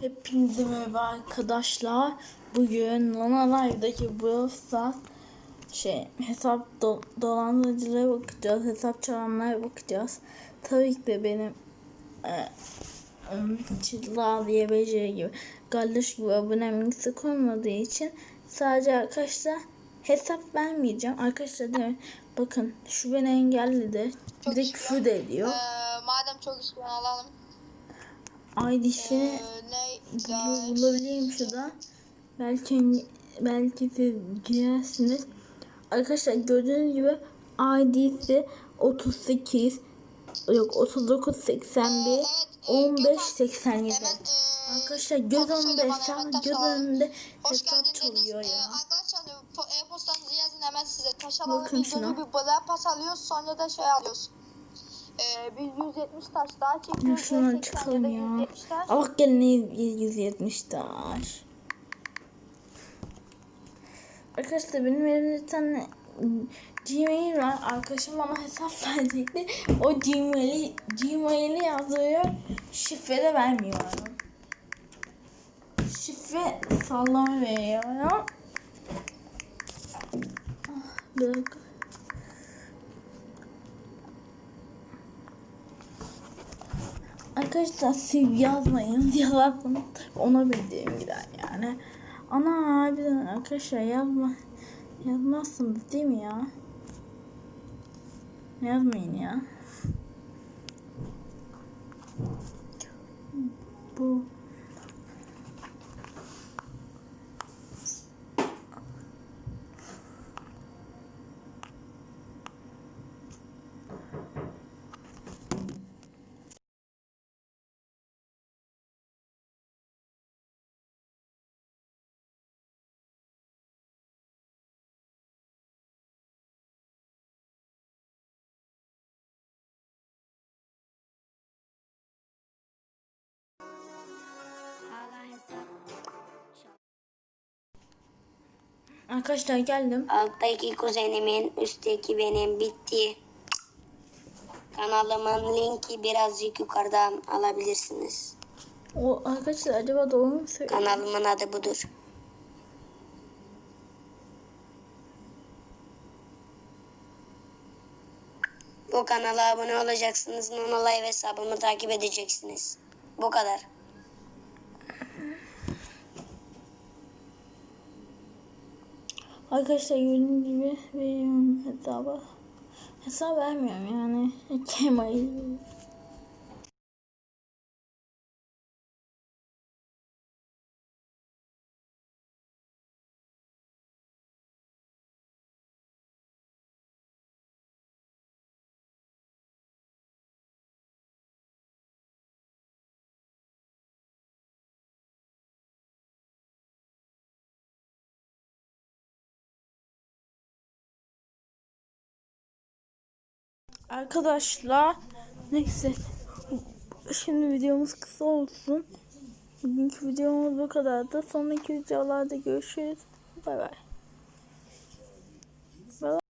Hepinize merhaba arkadaşlar. Bugün Lana Live'daki Brawl Stars şey hesap do- dolandırıcılara bakacağız. Hesap çalanlara bakacağız. Tabii ki de benim e, Çıtla diye beceri gibi Galloş gibi abonemin sık olmadığı için sadece arkadaşlar hesap vermeyeceğim. Arkadaşlar mi? Bakın şu beni engelledi. Bir de Çok küfür de ediyor. Ee, madem çok istiyorsun alalım. ID'sini Ee, ne? Bu- bulabileyim şurada. Belki belki siz girersiniz. Arkadaşlar gördüğünüz gibi ID'si 38 yok 39 81 Evet, e, 15 Gökhan, 87. Hemen e, Arkadaşlar göz önünde taş göz önünde hesap çalıyor Ee, ya. arkadaşlar po- e-postanızı yazın hemen size taş alalım. Bir bala pas alıyoruz sonra da şey alıyoruz. Ee, biz 170 taş daha çekiyoruz. Şuradan 80 çıkalım ya. 170 taş. Allah gene 170 taş. Arkadaşlar benim elimde bir tane Gmail var. Arkadaşım bana hesap verecekti. O Gmail'i Gmail'i yazıyor. Şifre de vermiyorum. Şifre sallama veriyorum. Ah, Bir dakika. Arkadaşlar siz yazmayın yazarsanız ona bildiğim gider yani. Ana harbiden arkadaşlar yazma yazmazsınız değil mi ya? Yazmayın ya. Arkadaşlar geldim. Alttaki kuzenimin, üstteki benim bitti. Kanalımın linki birazcık yukarıdan alabilirsiniz. O arkadaşlar acaba doğru mu söylüyor? Kanalımın adı budur. Bu kanala abone olacaksınız. Nonolay hesabımı takip edeceksiniz. Bu kadar. Arkadaşlar gördüğünüz gibi veriyorum hesabı. Hesap vermiyorum yani. Kemal. Arkadaşlar neyse şimdi videomuz kısa olsun. Bugünkü videomuz bu kadardı. Sonraki videolarda görüşürüz. Bay bay.